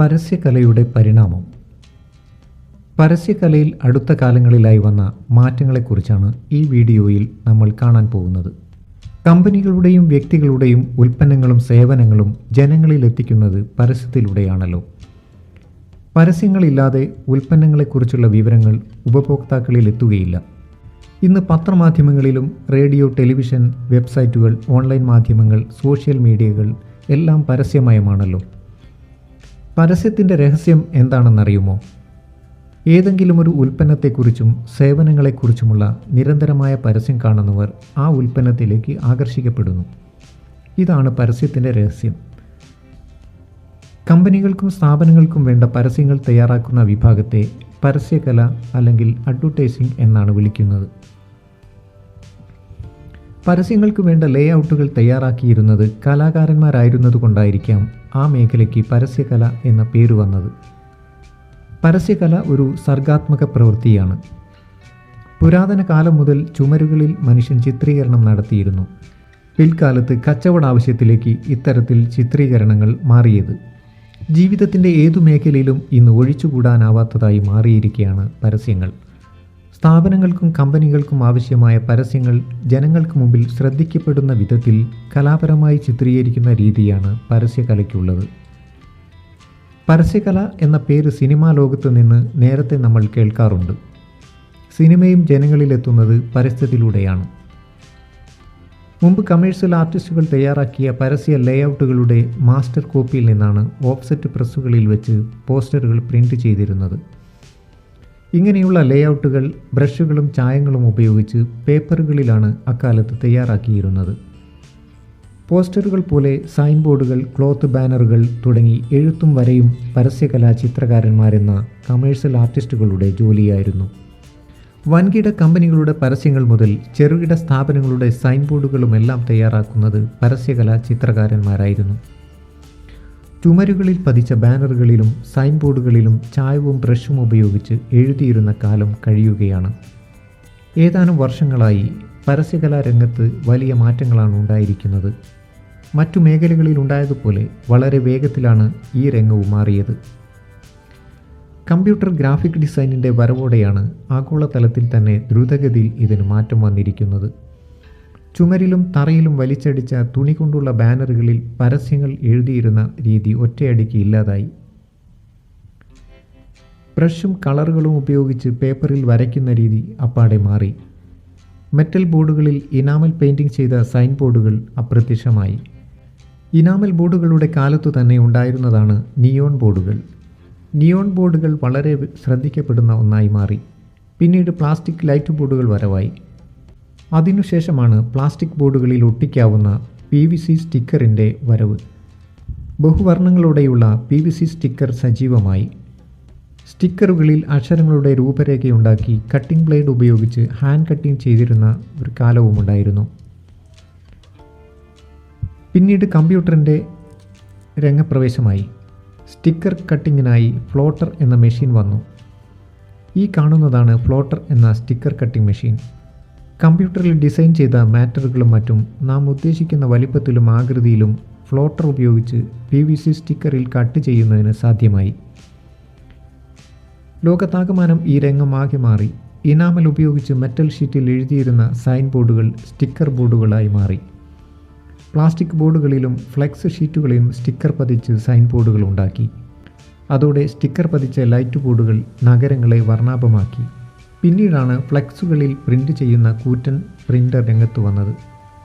പരസ്യകലയുടെ പരിണാമം. പരസ്യകലയിൽ അടുത്ത കാലങ്ങളിലായി വന്ന മാറ്റങ്ങളെക്കുറിച്ചാണ് ഈ വീഡിയോയിൽ നമ്മൾ കാണാൻ പോകുന്നത്. കമ്പനികളുടെയും വ്യക്തികളുടെയും ഉൽപ്പന്നങ്ങളും സേവനങ്ങളും ജനങ്ങളിൽ എത്തിക്കുന്നത് പരസ്യത്തിലൂടെയാണല്ലോ. പരസ്യങ്ങളില്ലാതെ ഉൽപ്പന്നങ്ങളെക്കുറിച്ചുള്ള വിവരങ്ങൾ ഉപഭോക്താക്കളിൽ എത്തുകയില്ല. ഇന്ന് പത്രമാധ്യമങ്ങളിലും റേഡിയോ ടെലിവിഷൻ വെബ്സൈറ്റുകൾ ഓൺലൈൻ മാധ്യമങ്ങൾ സോഷ്യൽ മീഡിയകൾ എല്ലാം പരസ്യമയമാണല്ലോ. പരസ്യത്തിന്റെ രഹസ്യം എന്താണെന്നറിയുമോ? ഏതെങ്കിലും ഒരു ഉൽപ്പന്നത്തെക്കുറിച്ചും സേവനങ്ങളെക്കുറിച്ചുമുള്ള നിരന്തരമായ പരസ്യം കാണുന്നവർ ആ ഉൽപ്പന്നത്തിലേക്ക് ആകർഷിക്കപ്പെടുന്നു. ഇതാണ് പരസ്യത്തിന്റെ രഹസ്യം. കമ്പനികൾക്കും സ്ഥാപനങ്ങൾക്കും വേണ്ട പരസ്യങ്ങൾ തയ്യാറാക്കുന്ന വിഭാഗത്തെ പരസ്യകല അല്ലെങ്കിൽ അഡ്വർടൈസിംഗ് എന്നാണ് വിളിക്കുന്നത്. പരസ്യങ്ങൾക്ക് വേണ്ട ലേ ഔട്ടുകൾ തയ്യാറാക്കിയിരുന്നത് കലാകാരന്മാരായിരുന്നതുകൊണ്ടായിരിക്കാം ആ മേഖലയ്ക്ക് പരസ്യകല എന്ന പേര് വന്നത്. പരസ്യകല ഒരു സർഗാത്മക പ്രവൃത്തിയാണ്. പുരാതന കാലം മുതൽ ചുമരുകളിൽ മനുഷ്യൻ ചിത്രീകരണം നടത്തിയിരുന്നു. പിൽക്കാലത്ത് കച്ചവട ആവശ്യത്തിലേക്ക് ഇത്തരത്തിൽ ചിത്രീകരണങ്ങൾ മാറിയത്. ജീവിതത്തിന്റെ ഏതു മേഖലയിലും ഇന്ന് ഒഴിച്ചുകൂടാനാവാത്തതായി മാറിയിരിക്കുകയാണ് പരസ്യങ്ങൾ. സ്ഥാപനങ്ങൾക്കും കമ്പനികൾക്കും ആവശ്യമായ പരസ്യങ്ങൾ ജനങ്ങൾക്ക് മുമ്പിൽ ശ്രദ്ധിക്കപ്പെടുന്ന വിധത്തിൽ കലാപരമായി ചിത്രീകരിക്കുന്ന രീതിയാണ് പരസ്യകലയ്ക്കുള്ളത്. പരസ്യകല എന്ന പേര് സിനിമാ ലോകത്ത് നിന്ന് നേരത്തെ നമ്മൾ കേൾക്കാറുണ്ട്. സിനിമയും ജനങ്ങളിലെത്തുന്നത് പരസ്യത്തിലൂടെയാണ്. മുമ്പ് കമേഴ്സ്യൽ ആർട്ടിസ്റ്റുകൾ തയ്യാറാക്കിയ പരസ്യ ലേഔട്ടുകളുടെ മാസ്റ്റർ കോപ്പിയിൽ നിന്നാണ് ഓഫ്സെറ്റ് പ്രസ്സുകളിൽ വെച്ച് പോസ്റ്ററുകൾ പ്രിന്റ് ചെയ്തിരുന്നത്. ഇങ്ങനെയുള്ള ലേഔട്ടുകൾ ബ്രഷുകളും ചായങ്ങളും ഉപയോഗിച്ച് പേപ്പറുകളിലാണ് അക്കാലത്ത് തയ്യാറാക്കിയിരുന്നത്. പോസ്റ്ററുകൾ പോലെ സൈൻ ബോർഡുകൾ ക്ലോത്ത് ബാനറുകൾ തുടങ്ങി എഴുത്തും വരയും പരസ്യകലാ ചിത്രകാരന്മാരെന്ന കമേഴ്സ്യൽ ആർട്ടിസ്റ്റുകളുടെ ജോലിയായിരുന്നു. വൻകിട കമ്പനികളുടെ പരസ്യങ്ങൾ മുതൽ ചെറുകിട സ്ഥാപനങ്ങളുടെ സൈൻ ബോർഡുകളുമെല്ലാം തയ്യാറാക്കുന്നത് പരസ്യകലാ ചിത്രകാരന്മാരായിരുന്നു ചുമരുകളിൽ പതിച്ച ബാനറുകളിലും സൈൻ ബോർഡുകളിലും ചായവും ബ്രഷും ഉപയോഗിച്ച് എഴുതിയിരുന്ന കാലം കഴിയുകയാണ്. ഏതാനും വർഷങ്ങളായി പരസ്യകലാ രംഗത്ത് വലിയ മാറ്റങ്ങളാണ് ഉണ്ടായിരിക്കുന്നത്. മറ്റു മേഖലകളിൽ ഉണ്ടായതുപോലെ വളരെ വേഗത്തിലാണ് ഈ രംഗവും മാറിയത്. കമ്പ്യൂട്ടർ ഗ്രാഫിക് ഡിസൈനിന്റെ വരവോടെയാണ് ആഗോളതലത്തിൽ തന്നെ ദ്രുതഗതിയിൽ ഇതിന് മാറ്റം വന്നിരിക്കുന്നത്. ചുമരിലും തറയിലും വലിച്ചടിച്ച തുണി കൊണ്ടുള്ള ബാനറുകളിൽ പരസ്യങ്ങൾ എഴുതിയിരുന്ന രീതി ഒറ്റയടിക്ക് ഇല്ലാതായി. ബ്രഷും കളറുകളും ഉപയോഗിച്ച് പേപ്പറിൽ വരയ്ക്കുന്ന രീതി അപ്പാടെ മാറി. മെറ്റൽ ബോർഡുകളിൽ ഇനാമൽ പെയിന്റിംഗ് ചെയ്ത സൈൻ ബോർഡുകൾ അപ്രത്യക്ഷമായി. ഇനാമൽ ബോർഡുകളുടെ കാലത്തു തന്നെ ഉണ്ടായിരുന്നതാണ് നിയോൺ ബോർഡുകൾ. നിയോൺ ബോർഡുകൾ വളരെ ശ്രദ്ധിക്കപ്പെടുന്ന ഒന്നായി മാറി. പിന്നീട് പ്ലാസ്റ്റിക് ലൈറ്റ് ബോർഡുകൾ വരവായി. അതിനുശേഷമാണ് പ്ലാസ്റ്റിക് ബോർഡുകളിൽ ഒട്ടിക്കാവുന്ന പി വി സി സ്റ്റിക്കറിന്റെ വരവ്. ബഹുവർണങ്ങളോടെയുള്ള പി വി സി സ്റ്റിക്കർ സജീവമായി. സ്റ്റിക്കറുകളിൽ അക്ഷരങ്ങളുടെ രൂപരേഖയുണ്ടാക്കി കട്ടിംഗ് ബ്ലേഡ് ഉപയോഗിച്ച് ഹാൻഡ് കട്ടിംഗ് ചെയ്തിരുന്ന ഒരു കാലവുമുണ്ടായിരുന്നു പിന്നീട് കമ്പ്യൂട്ടറിന്റെ രംഗപ്രവേശമായി. സ്റ്റിക്കർ കട്ടിങ്ങിനായി ഫ്ലോട്ടർ എന്ന മെഷീൻ വന്നു. ഈ കാണുന്നതാണ് ഫ്ലോട്ടർ എന്ന സ്റ്റിക്കർ കട്ടിംഗ് മെഷീൻ. കമ്പ്യൂട്ടറിൽ ഡിസൈൻ ചെയ്ത മാറ്ററുകളും മറ്റും നാം ഉദ്ദേശിക്കുന്ന വലിപ്പത്തിലും ആകൃതിയിലും ഫ്ലോട്ടർ ഉപയോഗിച്ച് പി വി സി സ്റ്റിക്കറിൽ കട്ട് ചെയ്യുന്നതിന് സാധ്യമായി. ലോകത്താകമാനം ഈ രംഗമാകെ മാറി. ഇനാമൽ ഉപയോഗിച്ച് മെറ്റൽ ഷീറ്റിൽ എഴുതിയിരുന്ന സൈൻ ബോർഡുകൾ സ്റ്റിക്കർ ബോർഡുകളായി മാറി. പ്ലാസ്റ്റിക് ബോർഡുകളിലും ഫ്ലെക്സ് ഷീറ്റുകളിലും സ്റ്റിക്കർ പതിച്ച് സൈൻ ബോർഡുകൾ ഉണ്ടാക്കി. അതോടെ സ്റ്റിക്കർ പതിച്ച ലൈറ്റ് ബോർഡുകൾ നഗരങ്ങളെ വർണാഭമാക്കി. പിന്നീടാണ് ഫ്ലെക്സുകളിൽ പ്രിന്റ് ചെയ്യുന്ന കൂറ്റൻ പ്രിന്റർ രംഗത്ത് വന്നത്.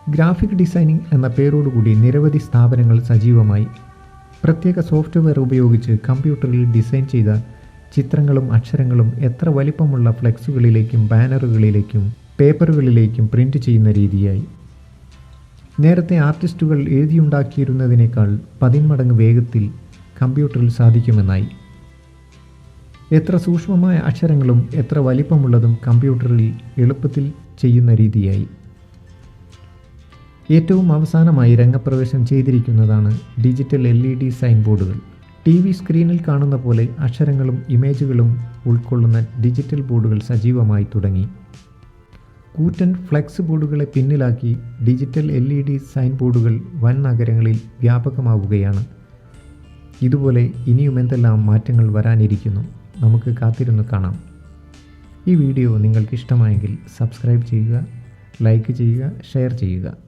ഗ്രാഫിക് ഡിസൈനിങ് എന്ന പേരോടുകൂടി നിരവധി സ്ഥാപനങ്ങൾ സജീവമായി. പ്രത്യേക സോഫ്റ്റ്വെയർ ഉപയോഗിച്ച് കമ്പ്യൂട്ടറിൽ ഡിസൈൻ ചെയ്ത ചിത്രങ്ങളും അക്ഷരങ്ങളും എത്ര വലിപ്പമുള്ള ഫ്ലെക്സുകളിലേക്കും ബാനറുകളിലേക്കും പേപ്പറുകളിലേക്കും പ്രിന്റ് ചെയ്യുന്ന രീതിയായി. നേരത്തെ ആർട്ടിസ്റ്റുകൾ എഴുതിയുണ്ടാക്കിയിരുന്നതിനേക്കാൾ പതിന്മടങ്ങ് വേഗത്തിൽ കമ്പ്യൂട്ടറിൽ സാധിക്കുമെന്നായി. എത്ര സൂക്ഷ്മമായ അക്ഷരങ്ങളും എത്ര വലിപ്പമുള്ളതും കമ്പ്യൂട്ടറിൽ എളുപ്പത്തിൽ ചെയ്യുന്ന രീതിയായി. ഏറ്റവും അവസാനമായി രംഗപ്രവേശം ചെയ്തിരിക്കുന്നതാണ് digital L E D sign ബോർഡുകൾ ടി വി സ്ക്രീനിൽ കാണുന്ന പോലെ അക്ഷരങ്ങളും ഇമേജുകളും ഉൾക്കൊള്ളുന്ന ഡിജിറ്റൽ ബോർഡുകൾ സജീവമായി തുടങ്ങി. കൂറ്റൻ ഫ്ലെക്സ് ബോർഡുകളെ പിന്നിലാക്കി digital L E D sign ബോർഡുകൾ വൻ നഗരങ്ങളിൽ വ്യാപകമാവുകയാണ്. ഇതുപോലെ ഇനിയും എന്തെല്ലാം മാറ്റങ്ങൾ വരാനിരിക്കുന്നു? നമുക്ക് കാത്തിരുന്ന് കാണാം. ഈ വീഡിയോ നിങ്ങൾക്ക് ഇഷ്ടമായെങ്കിൽ സബ്സ്ക്രൈബ് ചെയ്യുക ലൈക്ക് ചെയ്യുക ഷെയർ ചെയ്യുക.